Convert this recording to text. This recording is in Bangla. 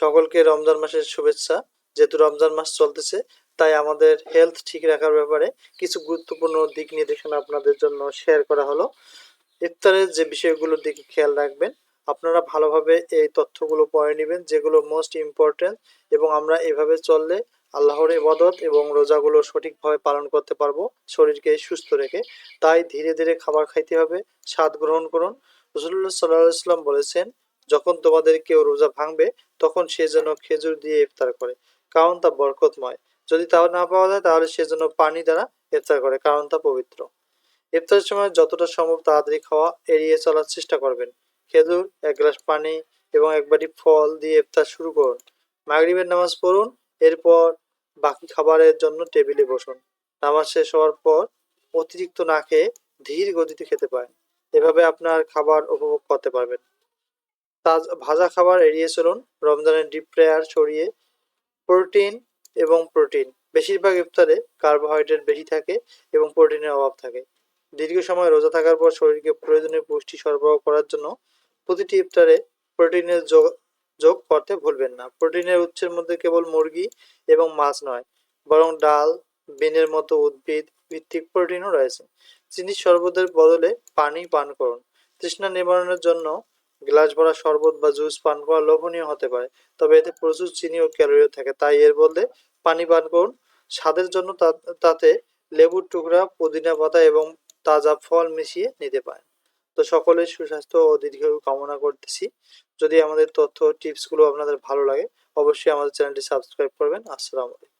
সকলকে রমজান মাসের শুভেচ্ছা। যেহেতু রমজান মাস চলতেছে, তাই আমাদের হেলথ ঠিক রাখার ব্যাপারে কিছু গুরুত্বপূর্ণ দিক নির্দেশনা আপনাদের জন্য শেয়ার করা হলো। ইফতারের যে বিষয়গুলোর দিকে খেয়াল রাখবেন, আপনারা ভালোভাবে এই তথ্যগুলো পড়ে নেবেন, যেগুলো মোস্ট ইম্পর্ট্যান্ট এবং আমরা এভাবে চললে আল্লাহর ইবাদত এবং রোজাগুলো সঠিকভাবে পালন করতে পারব, শরীরকে সুস্থ রেখে। তাই ধীরে ধীরে খাবার খাইতে হবে, স্বাদ গ্রহণ করুন। রসুল্লাহ সাল্লাহ ইসলাম বলেছেন যখন তোমাদের কেউ রোজা ভাঙবে, তখন সে যেন খেজুর দিয়ে ইফতার করে, কারণ তা বরকতময়। যদি তাও না পাওয়া যায়, তাহলে সে যেন পানি দ্বারা ইফতার করে, কারণ তা পবিত্র। ইফতারের সময় যতটা সম্ভব তাড়াতাড়ি খাওয়া এড়িয়ে চলার চেষ্টা করবেন। খেজুর, এক গ্লাস পানি এবং এক বাটি ফল দিয়ে ইফতার শুরু করুন। মাগরিবের নামাজ পড়ুন, এরপর বাকি খাবারের জন্য টেবিলে বসুন। নামাজ শেষ হওয়ার পর অতিরিক্ত না খেয়ে ধীর গতিতে খেতে পারেন। এভাবে আপনার খাবার উপভোগ করতে পারবেন। ভাজা খাবার এড়িয়ে চলুন। রমজানের ডিপ ফ্রায়ার ছড়িয়ে প্রোটিন এবং প্রোটিন বেশিরভাগ ইফতারে কার্বোহাইড্রেট বেশি থাকে এবং প্রোটিনের অভাব থাকে। দীর্ঘ সময় রোজা থাকার পর শরীরকে প্রয়োজনীয় পুষ্টি সরবরাহ করার জন্য প্রতিটি ইফতারে প্রোটিনের যোগ যোগ করতে ভুলবেন না। প্রোটিনের উৎসের মধ্যে কেবল মুরগি এবং মাছ নয়, বরং ডাল, বিনের মতো উদ্ভিদ ভিত্তিক প্রোটিনও রয়েছে। চিনির শরবতের বদলে পানি পান করুন। তৃষ্ণা নিবারণের জন্য গ্লাস ভরা শরবত বা জুস পান করা লোভনীয় হতে পারে, তবে এতে প্রচুর চিনি ও ক্যালোরিও থাকে। তাই এর বদলে পানি পান করুন। স্বাদের জন্য তাতে লেবুর টুকরা, পুদিনা পাতা এবং তাজা ফল মিশিয়ে নিতে পারেন। তো সকলের সুস্বাস্থ্য ও দীর্ঘায়ু কামনা করতেছি। যদি আমাদের তথ্য টিপসগুলো আপনাদের ভালো লাগে, অবশ্যই আমাদের চ্যানেলটি সাবস্ক্রাইব করবেন। আসসালামু আলাইকুম।